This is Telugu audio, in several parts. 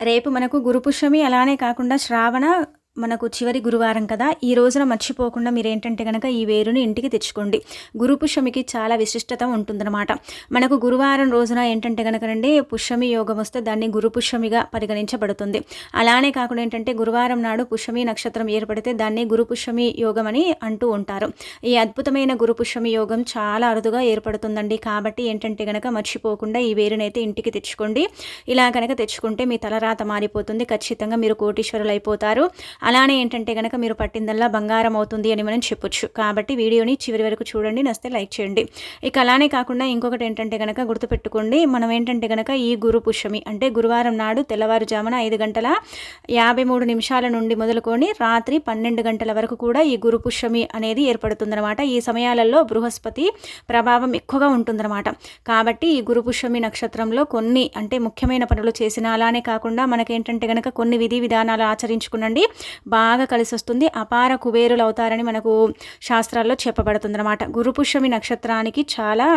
రేపు మనకు గురుపుష్యమి అలానే కాకుండా శ్రావణ మనకు చివరి గురువారం కదా ఈ రోజున మర్చిపోకుండా మీరు ఏంటంటే కనుక ఈ వేరుని ఇంటికి తెచ్చుకోండి. గురు పుష్యమికి చాలా విశిష్టత ఉంటుందన్నమాట. మనకు గురువారం రోజున ఏంటంటే కనుక రండి పుష్యమి యోగం వస్తే దాన్ని గురు పుష్యమిగా పరిగణించబడుతుంది. అలానే కాకుండా ఏంటంటే గురువారం నాడు పుష్యమి నక్షత్రం ఏర్పడితే దాన్ని గురు పుష్యమి యోగం అని అంటూ ఉంటారు. ఈ అద్భుతమైన గురు పుష్యమి యోగం చాలా అరుదుగా ఏర్పడుతుందండి. కాబట్టి ఏంటంటే కనుక మర్చిపోకుండా ఈ వేరునైతే ఇంటికి తెచ్చుకోండి. ఇలా కనుక తెచ్చుకుంటే మీ తలరాత మారిపోతుంది. ఖచ్చితంగా మీరు కోటీశ్వరులు అయిపోతారు అలానే ఏంటంటే కనుక మీరు పట్టిందల్లా బంగారం అవుతుంది అని మనం చెప్పొచ్చు. కాబట్టి వీడియోని చివరి వరకు చూడండి నస్తే లైక్ చేయండి. ఇక అలానే కాకుండా ఇంకొకటి ఏంటంటే కనుక గుర్తుపెట్టుకోండి మనం ఏంటంటే కనుక ఈ గురు పుష్యమి అంటే గురువారం నాడు తెల్లవారుజామున ఐదు గంటల యాభై మూడు నిమిషాల నుండి మొదలుకొని రాత్రి పన్నెండు గంటల వరకు కూడా ఈ గురు పుష్యమి అనేది ఏర్పడుతుందన్నమాట. ఈ సమయాలలో బృహస్పతి ప్రభావం ఎక్కువగా ఉంటుందన్నమాట. కాబట్టి ఈ గురు పుష్యమి నక్షత్రంలో కొన్ని అంటే ముఖ్యమైన పనులు చేసిన అలానే కాకుండా మనకేంటంటే కనుక కొన్ని విధి విధానాలు ఆచరించుకునండి. బాగా కలిసి వస్తుంది అపార కుబేరులు అవుతారని మనకు శాస్త్రాల్లో చెప్పబడుతుంది అనమాట గురు పుష్యమి నక్షత్రానికి చాలా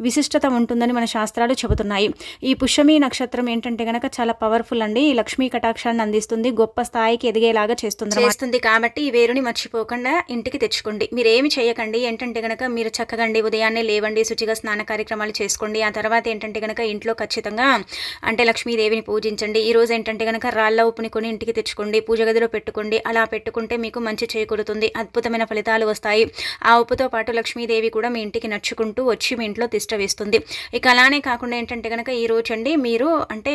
విశిష్టత ఉంటుందని మన శాస్త్రాలు చెబుతున్నాయి. ఈ పుష్యమి నక్షత్రం ఏంటంటే గనక చాలా పవర్ఫుల్ అండి. ఈ లక్ష్మీ కటాక్షాన్ని అందిస్తుంది. గొప్ప స్థాయికి ఎదిగేలాగా చేస్తుంది చేస్తుంది కాబట్టి ఈ వేరుని మర్చిపోకుండా ఇంటికి తెచ్చుకోండి. మీరు ఏమి చేయకండి. ఏంటంటే గనక మీరు చక్కగండి ఉదయాన్నే లేవండి శుచిగా స్నాన కార్యక్రమాలు చేసుకోండి. ఆ తర్వాత ఏంటంటే కనుక ఇంట్లో ఖచ్చితంగా అంటే లక్ష్మీదేవిని పూజించండి. ఈ రోజు ఏంటంటే గనక రాళ్ళ ఉప్పుని కొని ఇంటికి తెచ్చుకోండి. పూజ గదిలో పెట్టుకోండి. అలా పెట్టుకుంటే మీకు మంచి చేకూరుతుంది. అద్భుతమైన ఫలితాలు వస్తాయి. ఆ ఉప్పుతో పాటు లక్ష్మీదేవి కూడా మీ ఇంటికి నచ్చుకుంటూ వచ్చి మీ ఇంట్లో తిష్ట వేస్తుంది. ఇక అలానే కాకుండా ఏంటంటే కనుక ఈ రోజు అండి మీరు అంటే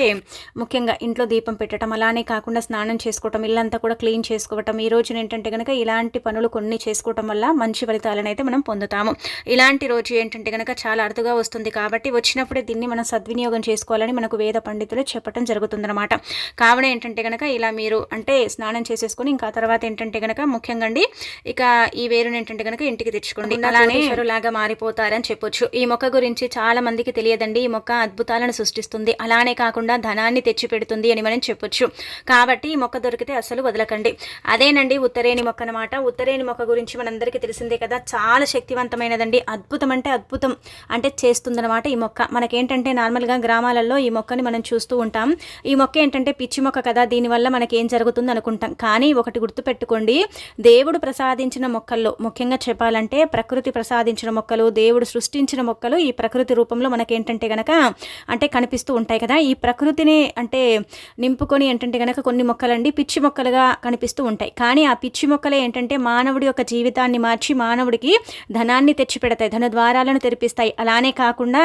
ముఖ్యంగా ఇంట్లో దీపం పెట్టడం అలానే కాకుండా స్నానం చేసుకోవటం ఇల్లంతా కూడా క్లీన్ చేసుకోవటం ఈ రోజున ఏంటంటే కనుక ఇలాంటి పనులు కొన్ని చేసుకోవటం వల్ల మంచి ఫలితాలను అయితే మనం పొందుతాము. ఇలాంటి రోజు ఏంటంటే కనుక చాలా అరుదుగా వస్తుంది కాబట్టి వచ్చినప్పుడే దీన్ని మనం సద్వినియోగం చేసుకోవాలని మనకు వేద పండితులు చెప్పడం జరుగుతుందన్నమాట. కావున ఏంటంటే కనుక ఇలా మీరు అంటే స్నానం చేసే చేసేసుకొని ఇంకా తర్వాత ఏంటంటే కనుక ముఖ్యంగా అండి ఇక ఈ వేరుని ఏంటంటే కనుక ఇంటికి తెచ్చుకోండి. అలానే లాగా మారిపోతారని చెప్పొచ్చు. ఈ మొక్క గురించి చాలా మందికి తెలియదండి. ఈ మొక్క అద్భుతాలను సృష్టిస్తుంది. అలానే కాకుండా ధనాన్ని తెచ్చి పెడుతుంది అని మనం చెప్పొచ్చు. కాబట్టి ఈ మొక్క దొరికితే అసలు వదలకండి. అదేనండి ఉత్తరేణి మొక్క అనమాట ఉత్తరేణి మొక్క గురించి మనందరికీ తెలిసిందే కదా. చాలా శక్తివంతమైనదండి. అద్భుతం అంటే అద్భుతం అంటే చేస్తుందన్నమాట ఈ మొక్క. మనకేంటంటే నార్మల్గా గ్రామాలలో ఈ మొక్కని మనం చూస్తూ ఉంటాం. ఈ మొక్క ఏంటంటే పిచ్చి మొక్క కదా. దీనివల్ల మనకి ఏం జరుగుతుంది అనుకుంటాం కానీ ఒకటి గుర్తుపెట్టుకోండి. దేవుడు ప్రసాదించిన మొక్కల్లో ముఖ్యంగా చెప్పాలంటే ప్రకృతి ప్రసాదించిన మొక్కలు దేవుడు సృష్టించిన మొక్కలు ఈ ప్రకృతి రూపంలో మనకేంటంటే గనక అంటే కనిపిస్తూ ఉంటాయి కదా. ఈ ప్రకృతిని అంటే నింపుకొని ఏంటంటే గనక కొన్ని మొక్కలండి పిచ్చి మొక్కలుగా కనిపిస్తూ ఉంటాయి. కానీ ఆ పిచ్చి మొక్కలే ఏంటంటే మానవుడి యొక్క జీవితాన్ని మార్చి మానవుడికి ధనాన్ని తెచ్చిపెడతాయి ధన ద్వారాలను తెరిపిస్తాయి. అలానే కాకుండా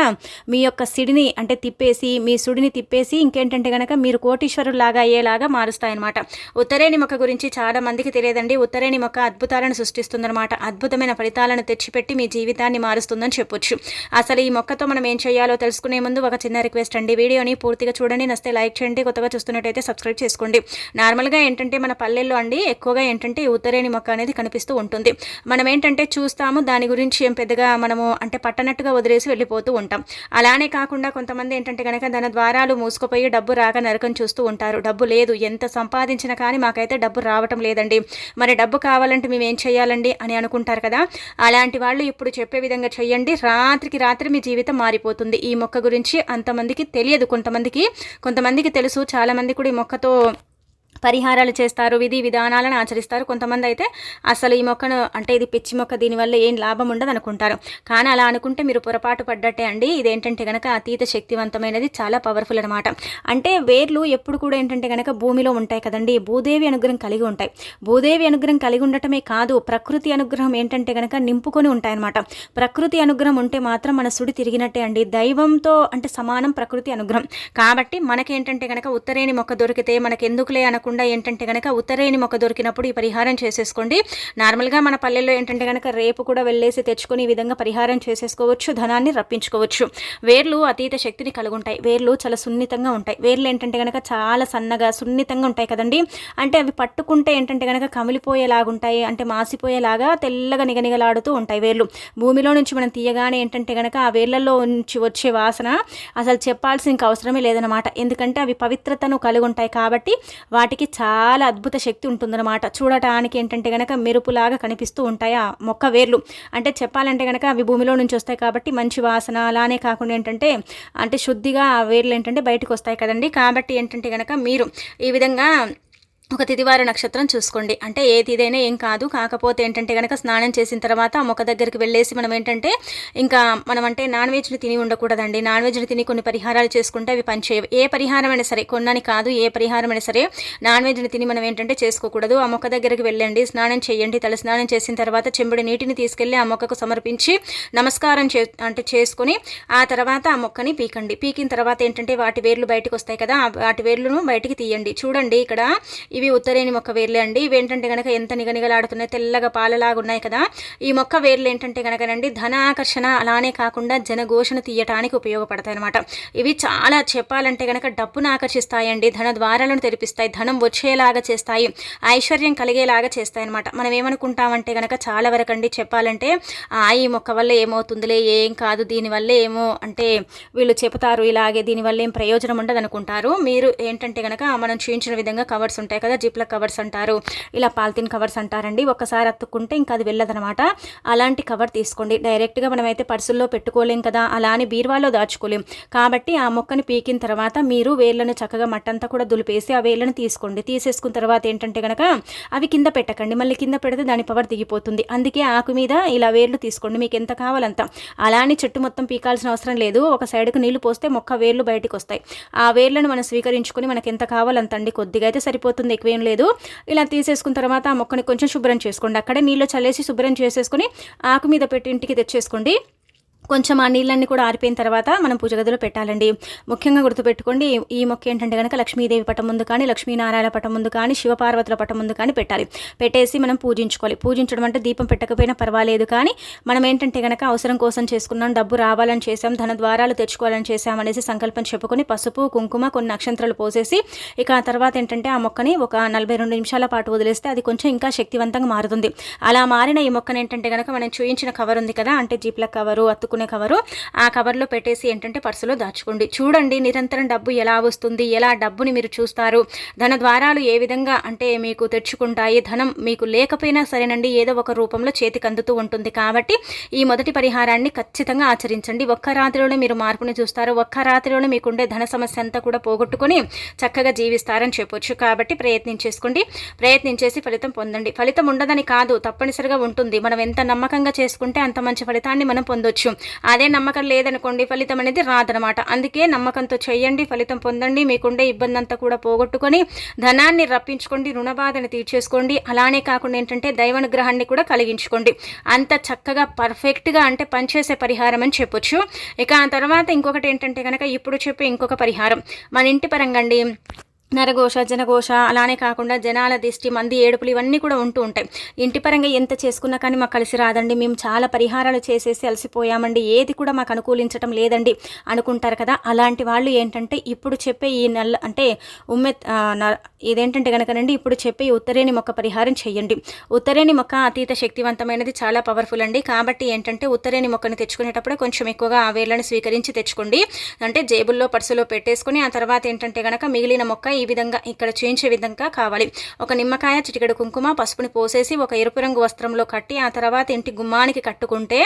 మీ యొక్క సిడిని అంటే తిప్పేసి మీ సుడిని తిప్పేసి ఇంకేంటంటే గనక మీరు కోటీశ్వరులాగా అయ్యేలాగా మారుస్తాయన్నమాట. ఉత్తరేణి మొక్క గురించి చాలా మందికి తెలియదండి. ఉత్తరేణి మొక్క అద్భుతాలను సృష్టిస్తుందన్నమాట. అద్భుతమైన ఫలితాలను తెచ్చిపెట్టి మీ జీవితాన్ని మారుస్తుందని చెప్పొచ్చు. అసలు ఈ మొక్కతో మనం ఏం చేయాలో తెలుసుకునే ముందు ఒక చిన్న రిక్వెస్ట్ అండి. వీడియోని పూర్తిగా చూడండి. నస్తే లైక్ చేయండి. కొత్తగా చూస్తున్నట్టయితే సబ్స్క్రైబ్ చేసుకోండి. నార్మల్గా ఏంటంటే మన పల్లెల్లో అండి ఎక్కువగా ఏంటంటే ఈ ఉత్తరేణి మొక్క అనేది కనిపిస్తూ ఉంటుంది. మనం ఏంటంటే చూస్తాము దాని గురించి ఏం పెద్దగా మనము అంటే పట్టనట్టుగా వదిలేసి వెళ్ళిపోతూ ఉంటాం. అలానే కాకుండా కొంతమంది ఏంటంటే కనుక దాని ద్వారాలు మూసుకుపోయి డబ్బు రాక నరకం చూస్తూ ఉంటారు. డబ్బు లేదు. ఎంత సంపాదించినా కానీ మాకైతే డబ్బు రావటం లేదండి. మరి డబ్బు కావాలంటే మేము ఏం చేయాలండి అని అనుకుంటారు కదా? అలాంటి వాళ్ళు ఇప్పుడు చెప్పే విధంగా చేయండి. రాత్రికి రాత్రి మీ జీవితం మారిపోతుంది. ఈ మొక్క గురించి అంతమందికి తెలియదు. కొంతమందికి కొంతమందికి తెలుసు. చాలామంది కూడా ఈ మొక్కతో పరిహారాలు చేస్తారు విధి విధానాలను ఆచరిస్తారు. కొంతమంది అయితే అసలు ఈ మొక్కను అంటే ఇది పిచ్చి మొక్క దీనివల్ల ఏం లాభం ఉండదు అనుకుంటారు. కానీ అలా అనుకుంటే మీరు పొరపాటు పడ్డట్టే అండి. ఇదేంటంటే కనుక అతీత శక్తివంతమైనది చాలా పవర్ఫుల్ అనమాట అంటే వేర్లు ఎప్పుడు కూడా ఏంటంటే కనుక భూమిలో ఉంటాయి కదండి. భూదేవి అనుగ్రహం కలిగి ఉంటాయి. భూదేవి అనుగ్రహం కలిగి ఉండటమే కాదు ప్రకృతి అనుగ్రహం ఏంటంటే కనుక నింపుకొని ఉంటాయన్నమాట. ప్రకృతి అనుగ్రహం ఉంటే మాత్రం మన సుడి తిరిగినట్టే అండి. దైవంతో అంటే సమానం ప్రకృతి అనుగ్రహం. కాబట్టి మనకేంటంటే కనుక ఉత్తరేణి మొక్క దొరికితే మనకి ఎందుకులే కాకుండా ఏంటంటే కనుక ఉత్తరేణి మొక్క దొరికినప్పుడు ఈ పరిహారం చేసేసుకోండి. నార్మల్గా మన పల్లెల్లో ఏంటంటే కనుక రేపు కూడా వెళ్ళేసి తెచ్చుకొని ఈ విధంగా పరిహారం చేసేసుకోవచ్చు ధనాన్ని రప్పించుకోవచ్చు. వేర్లు అతీత శక్తిని కలుగుంటాయి. వేర్లు చాలా సున్నితంగా ఉంటాయి. వేర్లు ఏంటంటే కనుక చాలా సన్నగా సున్నితంగా ఉంటాయి కదండి. అంటే అవి పట్టుకుంటే ఏంటంటే కనుక కమిలిపోయేలాగుంటాయి. అంటే మాసిపోయేలాగా తెల్లగా నిగనిగలాడుతూ ఉంటాయి వేర్లు. భూమిలో నుంచి మనం తీయగానే ఏంటంటే కనుక ఆ వేర్లలో నుంచి వచ్చే వాసన అసలు చెప్పాల్సిన అవసరమే లేదనమాట ఎందుకంటే అవి పవిత్రతను కలిగి ఉంటాయి కాబట్టి వాటి వాటికి చాలా అద్భుత శక్తి ఉంటుందన్నమాట. చూడటానికి ఏంటంటే కనుక మెరుపులాగా కనిపిస్తూ ఉంటాయి ఆ మొక్క వేర్లు అంటే చెప్పాలంటే కనుక అవి భూమిలో నుంచి వస్తాయి కాబట్టి మంచి వాసన అలానే కాకుండా ఏంటంటే అంటే శుద్ధిగా ఆ వేర్లు ఏంటంటే బయటకు వస్తాయి కదండి. కాబట్టి ఏంటంటే కనుక మీరు ఈ విధంగా ఒక తిదివార నక్షత్రం చూసుకోండి. అంటే ఏ తిదైనా ఏం కాదు. కాకపోతే ఏంటంటే కనుక స్నానం చేసిన తర్వాత ఆ మొక్క దగ్గరికి వెళ్ళేసి మనం ఏంటంటే ఇంకా మనం అంటే నాన్ వెజ్ని తిని ఉండకూడదండి. నాన్ వెజ్ని తిని కొన్ని పరిహారాలు చేసుకుంటే అవి పనిచేయవు ఏ పరిహారమైనా సరే కొన్నాని కాదు ఏ పరిహారమైనా సరే నాన్ వెజ్ని తిని మనం ఏంటంటే చేసుకోకూడదు. ఆ మొక్క దగ్గరికి వెళ్ళండి. స్నానం చేయండి. తల స్నానం చేసిన తర్వాత చెంబుడి నీటిని తీసుకెళ్ళి ఆ మొక్కకు సమర్పించి నమస్కారం చే అంటే చేసుకొని ఆ తర్వాత ఆ మొక్కని పీకండి. పీకిన తర్వాత ఏంటంటే వాటి వేర్లు బయటకు వస్తాయి కదా వాటి వేర్లను బయటికి తీయండి. చూడండి ఇక్కడ ఇవి ఉత్తరేని మొక్క వేర్లే అండి. ఇవేంటంటే ఏంటంటే కనుక ఎంత నిగనిగలాడుతున్నాయి తెల్లగా పాలలాగా ఉన్నాయి కదా. ఈ మొక్క వేర్లు ఏంటంటే కనుకనండి ధన ఆకర్షణ అలానే కాకుండా జనఘోషణ తీయటానికి ఉపయోగపడతాయి అనమాట ఇవి చాలా చెప్పాలంటే కనుక డబ్బును ఆకర్షిస్తాయండి ధన ద్వారాలను తెరిపిస్తాయి ధనం వచ్చేలాగా చేస్తాయి ఐశ్వర్యం కలిగేలాగా చేస్తాయి అనమాట మనం ఏమనుకుంటామంటే కనుక చాలా వరకు అండి చెప్పాలంటే ఆ ఈ మొక్క వల్ల ఏమవుతుందిలే ఏం కాదు దీనివల్ల ఏమో అంటే వీళ్ళు చెబుతారు ఇలాగే దీనివల్ల ఏం ప్రయోజనం ఉండదు అనుకుంటారు మీరు ఏంటంటే కనుక మనం చూపించిన విధంగా కవర్స్ ఉంటాయి కదా జిప్ల కవర్స్ అంటారు. ఇలా పాలిథిన్ కవర్స్ అంటారండి. ఒకసారి అత్తుకుంటే ఇంకా అది వెళ్ళదనమాట. అలాంటి కవర్ తీసుకోండి. డైరెక్ట్గా మనమైతే పర్సుల్లో పెట్టుకోలేం కదా అలా అని బీరువాలో దాచుకోలేం. కాబట్టి ఆ మొక్కని పీకిన తర్వాత మీరు వేర్లను చక్కగా మట్టంతా కూడా దులిపేసి ఆ వేర్లను తీసుకోండి. తీసేసుకున్న తర్వాత ఏంటంటే కనుక అవి కింద పెట్టకండి. మళ్ళీ కింద పెడితే దాని పవర్ దిగిపోతుంది. అందుకే ఆకు మీద ఇలా వేర్లు తీసుకోండి. మీకు ఎంత కావాలంత. అలానే చెట్టు మొత్తం పీకాల్సిన అవసరం లేదు. ఒక సైడ్కు నీళ్ళు పోస్తే మొక్క వేర్లు బయటకు వస్తాయి ఆ వేర్లను మనం స్వీకరించుకొని మనకి ఎంత కావాలంత అండి కొద్దిగా అయితే సరిపోతుంది. ఎక్కువేం లేదు. ఇలా తీసేసుకున్న తర్వాత ఆ మొక్కని కొంచెం శుభ్రం చేసుకోండి. అక్కడే నీళ్ళు చల్లేసి శుభ్రం చేసేసుకుని ఆకు మీద పెట్టి ఇంటికి తెచ్చేసుకోండి. కొంచెం ఆ నీళ్ళన్నీ కూడా ఆరిపోయిన తర్వాత మనం పూజ గదిలో పెట్టాలండి. ముఖ్యంగా గుర్తుపెట్టుకోండి ఈ మొక్క ఏంటంటే కనుక లక్ష్మీదేవి పటం ముందు కానీ లక్ష్మీనారాయణ పటం ముందు కానీ శివపార్వతుల పటం ముందు కానీ పెట్టాలి. పెట్టేసి మనం పూజించుకోవాలి. పూజించడం అంటే దీపం పెట్టకపోయినా పర్వాలేదు కానీ మనం ఏంటంటే కనుక అవసరం కోసం చేసుకున్నాం డబ్బు రావాలని చేసాం ధన ద్వారాలు తెచ్చుకోవాలని చేసాం అనేసి సంకల్పం చెప్పుకొని పసుపు కుంకుమ కొన్ని నక్షత్రాలు పోసేసి ఇక ఆ తర్వాత ఏంటంటే ఆ మొక్కని ఒక నలభై రెండు నిమిషాల పాటు వదిలేస్తే అది కొంచెం ఇంకా శక్తివంతంగా మారుతుంది. అలా మారిన ఈ మొక్కను ఏంటంటే కనుక మనం చూయించిన కవర్ ఉంది కదా అంటే జీప్ల కవరు అత్తుకు పెట్టుకునే కవరు. ఆ కవర్లో పెట్టేసి ఏంటంటే పర్సులో దాచుకోండి. చూడండి నిరంతరం డబ్బు ఎలా వస్తుంది ఎలా డబ్బుని మీరు చూస్తారు. ధన ద్వారాలు ఏ విధంగా అంటే మీకు తెచ్చుకుంటాయి ధనం మీకు లేకపోయినా సరేనండి ఏదో ఒక రూపంలో చేతికి అందుతూ ఉంటుంది. కాబట్టి ఈ మొదటి పరిహారాన్ని ఖచ్చితంగా ఆచరించండి. ఒక్క రాత్రిలోనే మీరు మార్పుని చూస్తారు. ఒక్క రాత్రిలోనే మీకుండే ధన సమస్య అంతా కూడా పోగొట్టుకొని చక్కగా జీవిస్తారని చెప్పొచ్చు. కాబట్టి ప్రయత్నం చేసుకోండి. ప్రయత్నించేసి ఫలితం పొందండి. ఫలితం ఉండదని కాదు తప్పనిసరిగా ఉంటుంది. మనం ఎంత నమ్మకంగా చేసుకుంటే అంత మంచి ఫలితాన్ని మనం పొందొచ్చు. అదే నమ్మకం లేదనుకోండి ఫలితం అనేది రాదనమాట. అందుకే నమ్మకంతో చేయండి ఫలితం పొందండి మీకుండే ఇబ్బంది అంతా కూడా పోగొట్టుకొని ధనాన్ని రప్పించుకోండి రుణబాధను తీర్చేసుకోండి. అలానే కాకుండా ఏంటంటే దైవానుగ్రహాన్ని కూడా కలిగించుకోండి. అంత చక్కగా పర్ఫెక్ట్గా అంటే పనిచేసే పరిహారం అని చెప్పొచ్చు. ఇక ఆ తర్వాత ఇంకొకటి ఏంటంటే కనుక ఇప్పుడు చెప్పే ఇంకొక పరిహారం. మన ఇంటి పరంగా అండి. నరఘోష జనఘోష అలానే కాకుండా జనాల దిష్టి మంది ఏడుపులు ఇవన్నీ కూడా ఉంటూ ఉంటాయి. ఇంటి పరంగా ఎంత చేసుకున్నా కానీ మాకు కలిసి రాదండి. మేము చాలా పరిహారాలు చేసేసి అలసిపోయామండి. ఏది కూడా మాకు అనుకూలించడం లేదండి అనుకుంటారు కదా. అలాంటి వాళ్ళు ఏంటంటే ఇప్పుడు చెప్పే ఈ నల్ల అంటే ఉమ్మె ఇదేంటంటే కనుకనండి ఇప్పుడు చెప్పే ఉత్తరేణి మొక్క పరిహారం చేయండి ఉత్తరేణి మొక్క అతీత శక్తివంతమైనది చాలా పవర్ఫుల్ అండి. కాబట్టి ఏంటంటే ఉత్తరేణి మొక్కను తెచ్చుకునేటప్పుడు కొంచెం ఎక్కువగా ఆ వేర్లను స్వీకరించి తెచ్చుకోండి. అంటే జేబుల్లో పర్సులో పెట్టేసుకుని ఆ తర్వాత ఏంటంటే కనుక మిగిలిన మొక్క ఈ విధంగా ఇక్కడ చేయించే విధంగా కావాలి. ఒక నిమ్మకాయ చిటికెడు కుంకుమ పసుపుని పోసేసి ఒక ఎరుపు రంగు వస్త్రంలో కట్టి ఆ తర్వాత ఇంటి గుమ్మానికి కట్టుకుంటే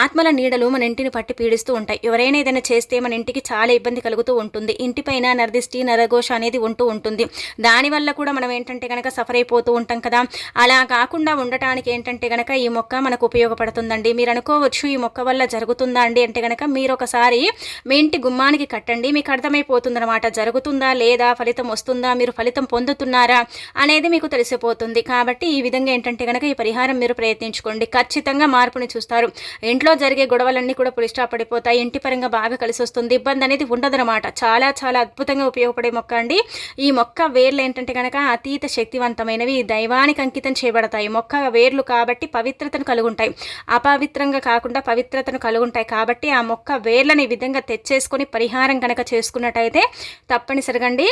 ఆత్మల నీడలు మన ఇంటిని పట్టి పీడిస్తూ ఉంటాయి. ఎవరైనా ఏదైనా చేస్తే మన ఇంటికి చాలా ఇబ్బంది కలుగుతూ ఉంటుంది. ఇంటిపైన నరదిష్టి నరఘోష అనేది ఉంటూ ఉంటుంది. దానివల్ల కూడా మనం ఏంటంటే కనుక సఫర్ అయిపోతూ ఉంటాం కదా. అలా కాకుండా ఉండటానికి ఏంటంటే కనుక ఈ మొక్క మనకు ఉపయోగపడుతుందండి. మీరు అనుకోవచ్చు ఈ మొక్క వల్ల జరుగుతుందా అండి అంటే కనుక మీరు ఒకసారి మీ ఇంటి గుమ్మానికి కట్టండి. మీకు అర్థమైపోతుంది అనమాట జరుగుతుందా లేదా? ఫలితం ఫలితం వస్తుందా? మీరు ఫలితం పొందుతున్నారా? అనేది మీకు తెలిసిపోతుంది. కాబట్టి ఈ విధంగా ఏంటంటే కనుక ఈ పరిహారం మీరు ప్రయత్నించుకోండి. ఖచ్చితంగా మార్పుని చూస్తారు. ఇంట్లో జరిగే గొడవలన్నీ కూడా పులిష్టా పడిపోతాయి. ఇంటి పరంగా బాగా కలిసి వస్తుంది. ఇబ్బంది అనేది ఉండదనమాట చాలా చాలా అద్భుతంగా ఉపయోగపడే మొక్క అండి. ఈ మొక్క వేర్లు ఏంటంటే కనుక అతీత శక్తివంతమైనవి. దైవానికి అంకితం చేయబడతాయి. మొక్క వేర్లు కాబట్టి పవిత్రతను కలుగుంటాయి. అపవిత్రంగా కాకుండా పవిత్రతను కలుగుంటాయి. కాబట్టి ఆ మొక్క వేర్లను ఈ విధంగా తెచ్చేసుకొని పరిహారం కనుక చేసుకున్నట్టయితే తప్పనిసరిగా అండి.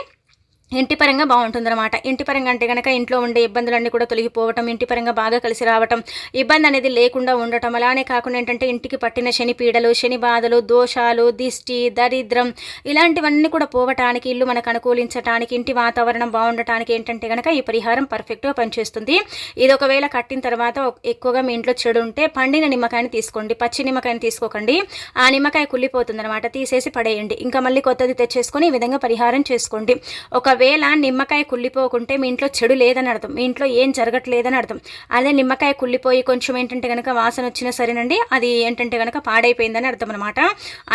ఇంటి పరంగా బాగుంటుందన్నమాట. ఇంటి పరంగా అంటే కనుక ఇంట్లో ఉండే ఇబ్బందులన్నీ కూడా తొలగిపోవటం ఇంటి పరంగా బాగా కలిసి రావటం ఇబ్బంది అనేది లేకుండా ఉండటం. అలానే కాకుండా ఏంటంటే ఇంటికి పట్టిన శని పీడలు శని బాధలు దోషాలు దిష్టి దరిద్రం ఇలాంటివన్నీ కూడా పోవటానికి ఇల్లు మనకు అనుకూలించడానికి ఇంటి వాతావరణం బాగుండటానికి ఏంటంటే కనుక ఈ పరిహారం పర్ఫెక్ట్గా పనిచేస్తుంది. ఇది ఒకవేళ కట్టిన తర్వాత ఎక్కువగా మీ ఇంట్లో చెడు ఉంటే పండిన నిమ్మకాయని తీసుకోండి. పచ్చి నిమ్మకాయని తీసుకోకండి. ఆ నిమ్మకాయ కుళ్ళిపోతుంది అనమాట తీసేసి పడేయండి. ఇంకా మళ్ళీ కొత్తది తెచ్చేసుకొని ఈ విధంగా పరిహారం చేసుకోండి. ఒక ఒకవేళ నిమ్మకాయ కుళ్ళిపోకుంటే మీ ఇంట్లో చెడు లేదని అర్థం. మీ ఇంట్లో ఏం జరగట్లేదని అర్థం. అదే నిమ్మకాయ కుళ్ళిపోయి కొంచెం ఏంటంటే కనుక వాసన వచ్చినా సరేనండి అది ఏంటంటే కనుక పాడైపోయిందని అర్థం అనమాట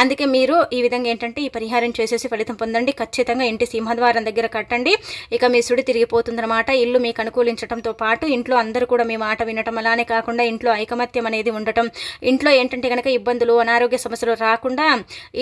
అందుకే మీరు ఈ విధంగా ఏంటంటే ఈ పరిహారం చేసేసి ఫలితం పొందండి. ఖచ్చితంగా ఇంటి సింహద్వారం దగ్గర కట్టండి. ఇక మీ సుడి తిరిగిపోతుందన్నమాట. ఇల్లు మీకు అనుకూలించడంతో పాటు ఇంట్లో అందరూ కూడా మీ మాట వినటం అలానే కాకుండా ఇంట్లో ఐకమత్యం అనేది ఉండటం. ఇంట్లో ఏంటంటే కనుక ఇబ్బందులు అనారోగ్య సమస్యలు రాకుండా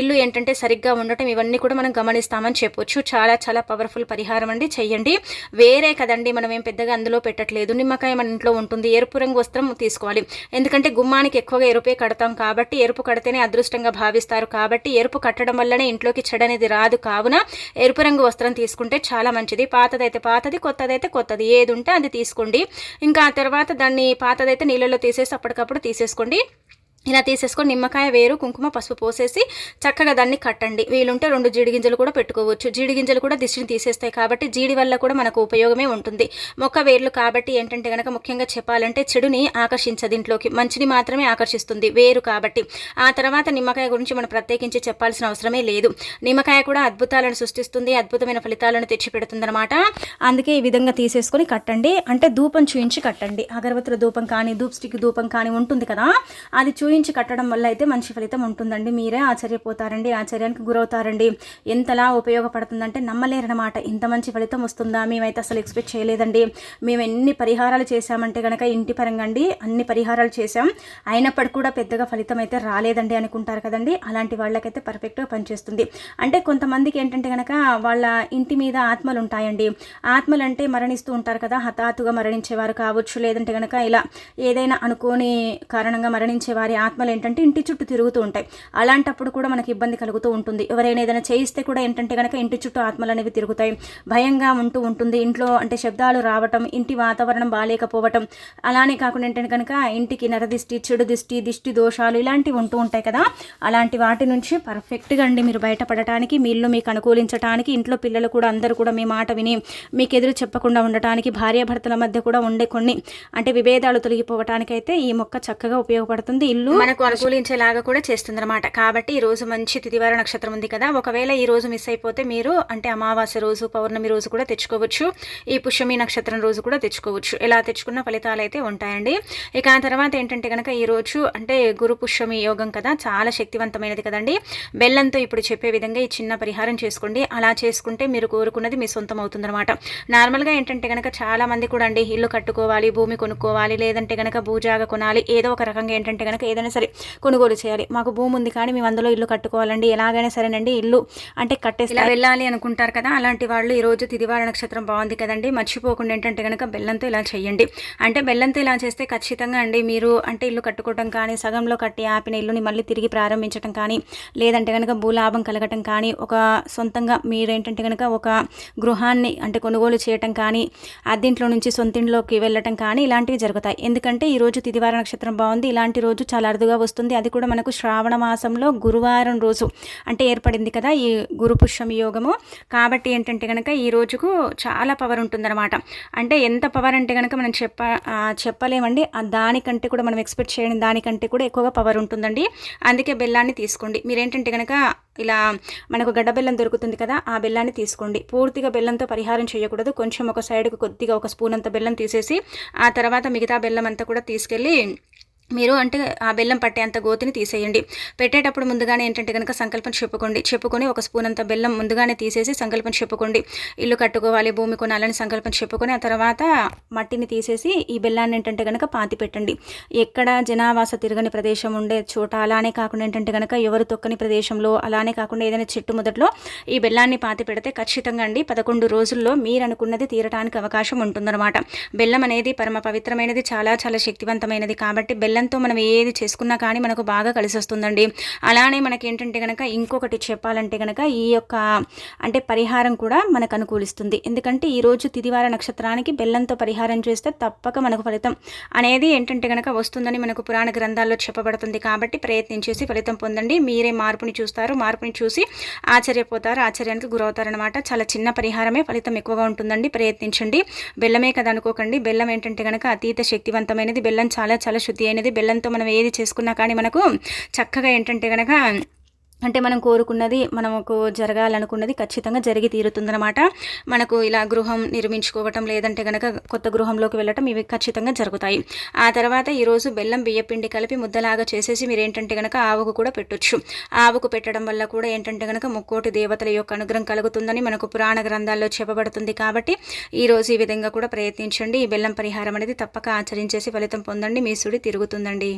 ఇల్లు ఏంటంటే సరిగ్గా ఉండటం ఇవన్నీ కూడా మనం గమనిస్తామని చెప్పొచ్చు. చాలా చాలా పవర్ఫుల్ పరిహారం అండి చెయ్యండి. వేరే కదండి మనం ఏం పెద్దగా అందులో పెట్టట్లేదు. నిమ్మకాయ మన ఇంట్లో ఉంటుంది ఎరుపు రంగు వస్త్రం తీసుకోవాలి. ఎందుకంటే గుమ్మానికి ఎక్కువగా ఎరుపే కడతాం కాబట్టి ఎరుపు కడితేనే అదృష్టంగా భావిస్తారు కాబట్టి ఎరుపు కట్టడం వల్లనే ఇంట్లోకి చెడనేది రాదు. కావున ఎరుపు రంగు వస్త్రం తీసుకుంటే చాలా మంచిది. పాతదైతే పాతది కొత్తదైతే కొత్తది. ఏది ఉంటే అది తీసుకోండి. ఇంకా ఆ తర్వాత దాన్ని పాతదైతే నీళ్ళలో తీసేసి అప్పటికప్పుడు తీసేసుకోండి. ఇలా తీసేసుకొని నిమ్మకాయ వేరు కుంకుమ పసుపు పోసేసి చక్కగా దాన్ని కట్టండి. వీలుంటే రెండు జీడి గింజలు కూడా పెట్టుకోవచ్చు. జీడి గింజలు కూడా దిష్టిని తీసేస్తాయి కాబట్టి జీడి వల్ల కూడా మనకు ఉపయోగమే ఉంటుంది. మొక్క వేర్లు కాబట్టి ఏంటంటే కనుక ముఖ్యంగా చెప్పాలంటే చెడుని ఆకర్షించదు ఇంట్లోకి. మంచిని మాత్రమే ఆకర్షిస్తుంది వేరు కాబట్టి. ఆ తర్వాత నిమ్మకాయ గురించి మనం ప్రత్యేకించి చెప్పాల్సిన అవసరమే లేదు. నిమ్మకాయ కూడా అద్భుతాలను సృష్టిస్తుంది అద్భుతమైన ఫలితాలను తెచ్చిపెడుతుందన్నమాట. అందుకే ఈ విధంగా తీసేసుకొని కట్టండి. అంటే ధూపం చూయించి కట్టండి. అగరవత్తుల ధూపం కానీ ధూప్ స్టిక్ ధూపం కానీ ఉంటుంది కదా అది చూయించి ఊహించి కట్టడం వల్ల అయితే మంచి ఫలితం ఉంటుందండి. మీరే ఆశ్చర్యపోతారండి ఆశ్చర్యానికి గురవుతారండి. ఎంతలా ఉపయోగపడుతుందంటే నమ్మలేరనమాట ఇంత మంచి ఫలితం వస్తుందా? మేమైతే అసలు ఎక్స్పెక్ట్ చేయలేదండి. మేము ఎన్ని పరిహారాలు చేశామంటే కనుక ఇంటి పరంగా అండి అన్ని పరిహారాలు చేశాం. అయినప్పటికీ కూడా పెద్దగా ఫలితం అయితే రాలేదండి అనుకుంటారు కదండి. అలాంటి వాళ్ళకైతే పర్ఫెక్ట్గా పనిచేస్తుంది. అంటే కొంతమందికి ఏంటంటే కనుక వాళ్ళ ఇంటి మీద ఆత్మలు ఉంటాయండి. ఆత్మలు అంటే మరణిస్తూ ఉంటారు కదా హఠాత్తుగా మరణించేవారు కావచ్చు. లేదంటే కనుక ఇలా ఏదైనా అనుకోని కారణంగా మరణించే వారి ఆత్మలు ఏంటంటే ఇంటి చుట్టూ తిరుగుతూ ఉంటాయి. అలాంటప్పుడు కూడా మనకి ఇబ్బంది కలుగుతూ ఉంటుంది. ఎవరైనా ఏదైనా చేయిస్తే కూడా ఏంటంటే కనుక ఇంటి చుట్టూ ఆత్మలు అనేవి తిరుగుతాయి. భయంగా ఉంటూ ఉంటుంది. ఇంట్లో అంటే శబ్దాలు రావటం ఇంటి వాతావరణం బాగాలేకపోవటం అలానే కాకుండా ఏంటంటే కనుక ఇంటికి నరదిష్టి చెడు దిష్టి దిష్టి దోషాలు ఇలాంటివి ఉంటూ ఉంటాయి కదా. అలాంటి వాటి నుంచి పర్ఫెక్ట్గా అండి మీరు బయటపడటానికి మీ ఇల్లు మీకు అనుకూలించడానికి ఇంట్లో పిల్లలు కూడా అందరూ కూడా మీ మాట విని మీకు ఎదురు చెప్పకుండా ఉండటానికి భార్యాభర్తల మధ్య కూడా ఉండే కొన్ని అంటే విభేదాలు తొలగిపోవటానికైతే ఈ మొక్క చక్కగా ఉపయోగపడుతుంది. ఇల్లు మనకు అనుకూలించేలాగా కూడా చేస్తుంది అనమాట కాబట్టి ఈ రోజు మంచి తిదివార నక్షత్రం ఉంది కదా. ఒకవేళ ఈ రోజు మిస్ అయిపోతే మీరు అంటే అమావాస్య రోజు పౌర్ణమి రోజు కూడా తెచ్చుకోవచ్చు. ఈ పుష్యమి నక్షత్రం రోజు కూడా తెచ్చుకోవచ్చు. ఇలా తెచ్చుకున్న ఫలితాలు అయితే ఉంటాయండి. ఇక ఆ తర్వాత ఏంటంటే కనుక ఈ రోజు అంటే గురు పుష్యమి యోగం కదా చాలా శక్తివంతమైనది కదండి. బెల్లంతో ఇప్పుడు చెప్పే విధంగా ఈ చిన్న పరిహారం చేసుకోండి. అలా చేసుకుంటే మీరు కోరుకున్నది మీ సొంతం అవుతుందన్నమాట. నార్మల్గా ఏంటంటే కనుక చాలా మంది కూడా అండి ఇల్లు కట్టుకోవాలి భూమి కొనుక్కోవాలి లేదంటే కనుక భూజాగా కొనాలి ఏదో ఒక రకంగా ఏంటంటే కనుక ఏదైనా సరే కొనుగోలు చేయాలి. మాకు భూమి ఉంది కానీ మేము అందులో ఇల్లు కట్టుకోవాలండి. ఎలాగైనా సరేనండి ఇల్లు అంటే కట్టేసి ఇలా వెళ్ళాలి అనుకుంటారు కదా అలాంటి వాళ్ళు ఈరోజు తిదివార నక్షత్రం బాగుంది కదండి. మర్చిపోకుండా ఏంటంటే కనుక బెల్లంతో ఇలా చేయండి అంటే బెల్లంతో ఇలా చేస్తే ఖచ్చితంగా అండి మీరు అంటే ఇల్లు కట్టుకోవడం కానీ సగంలో కట్టి ఆపిన ఇల్లుని మళ్ళీ తిరిగి ప్రారంభించడం కానీ లేదంటే కనుక భూలాభం కలగటం కానీ ఒక సొంతంగా మీరేంటంటే కనుక ఒక గృహాన్ని అంటే కొనుగోలు చేయటం కానీ అద్దింట్లో నుంచి సొంతింట్లోకి వెళ్ళటం కానీ ఇలాంటివి జరుగుతాయి. ఎందుకంటే ఈరోజు తిదివార నక్షత్రం బాగుంది ఇలాంటి రోజు చాలా అరుదుగా వస్తుంది. అది కూడా మనకు శ్రావణ మాసంలో గురువారం రోజు అంటే ఏర్పడింది కదా ఈ గురుపుష్యం యోగము. కాబట్టి ఏంటంటే కనుక ఈ రోజుకు చాలా పవర్ ఉంటుందన్నమాట. అంటే ఎంత పవర్ అంటే కనుక మనం చెప్ప చెప్పలేమండి. దానికంటే కూడా మనం ఎక్స్పెక్ట్ చేయని దానికంటే కూడా ఎక్కువగా పవర్ ఉంటుందండి. అందుకే బెల్లాన్ని తీసుకోండి. మీరేంటంటే కనుక ఇలా మనకు గడ్డ బెల్లం దొరుకుతుంది కదా ఆ బెల్లాన్ని తీసుకోండి. పూర్తిగా బెల్లంతో పరిహారం చేయకూడదు. కొంచెం ఒక సైడ్కు కొద్దిగా ఒక స్పూన్ అంత బెల్లం తీసేసి ఆ తర్వాత మిగతా బెల్లం అంతా కూడా తీసుకెళ్ళి మీరు అంటే ఆ బెల్లం పట్టేంత గోతిని తీసేయండి. పెట్టేటప్పుడు ముందుగానే ఏంటంటే కనుక సంకల్పం చెప్పుకోండి. చెప్పుకొని ఒక స్పూన్ అంత బెల్లం ముందుగానే తీసేసి సంకల్పం చెప్పుకోండి. ఇల్లు కట్టుకోవాలి భూమి కొనాలని సంకల్పం చెప్పుకొని ఆ తర్వాత మట్టిని తీసేసి ఈ బెల్లాన్ని ఏంటంటే కనుక పాతి పెట్టండి. ఎక్కడ జనావాస తిరగని ప్రదేశం ఉండే చోట అలానే కాకుండా ఏంటంటే కనుక ఎవరు తొక్కని ప్రదేశంలో అలానే కాకుండా ఏదైనా చెట్టు మొదట్లో ఈ బెల్లాన్ని పాతి పెడితే ఖచ్చితంగా అండి పదకొండు రోజుల్లో మీరు అనుకున్నది తీరటానికి అవకాశం ఉంటుందన్నమాట. బెల్లం అనేది పరమ పవిత్రమైనది చాలా చాలా శక్తివంతమైనది. కాబట్టి బెల్లం బెల్లంతో మనం ఏది చేసుకున్నా కానీ మనకు బాగా కలిసి వస్తుందండి అలానే మనకి ఏంటంటే కనుక ఇంకొకటి చెప్పాలంటే కనుక ఈ యొక్క అంటే పరిహారం కూడా మనకు అనుకూలిస్తుంది. ఎందుకంటే ఈరోజు తిదివార నక్షత్రానికి బెల్లంతో పరిహారం చేస్తే తప్పక మనకు ఫలితం అనేది ఏంటంటే కనుక వస్తుందని మనకు పురాణ గ్రంథాల్లో చెప్పబడుతుంది. కాబట్టి ప్రయత్నించేసి ఫలితం పొందండి. మీరే మార్పుని చూస్తారు. మార్పుని చూసి ఆశ్చర్యపోతారు. ఆశ్చర్యానికి గురవుతారనమాట చాలా చిన్న పరిహారమే ఫలితం ఎక్కువగా ఉంటుందండి. ప్రయత్నించండి. బెల్లమే కదా అనుకోకండి. బెల్లం ఏంటంటే కనుక అతీత శక్తివంతమైనది. బెల్లం చాలా చాలా శుద్ధి అయినది. బెల్లంతో మనం ఏది చేసుకున్నా కానీ మనకు చక్కగా ఏంటంటే కనుక అంటే మనం కోరుకున్నది మనకు జరగాలనుకున్నది ఖచ్చితంగా జరిగి తీరుతుందనమాట మనకు ఇలా గృహం నిర్మించుకోవటం లేదంటే కనుక కొత్త గృహంలోకి వెళ్ళటం ఇవి ఖచ్చితంగా జరుగుతాయి. ఆ తర్వాత ఈరోజు బెల్లం బియ్యపిండి కలిపి ముద్దలాగా చేసేసి మీరు ఏంటంటే కనుక ఆవుకు కూడా పెట్టొచ్చు. ఆవుకు పెట్టడం వల్ల కూడా ఏంటంటే కనుక ముక్కోటి దేవతల యొక్క అనుగ్రహం కలుగుతుందని మనకు పురాణ గ్రంథాల్లో చెప్పబడుతుంది కాబట్టి ఈరోజు ఈ విధంగా కూడా ప్రయత్నించండి. ఈ బెల్లం పరిహారం అనేది తప్పక ఆచరించేసి ఫలితం పొందండి. మీ సుడి తిరుగుతుందండి.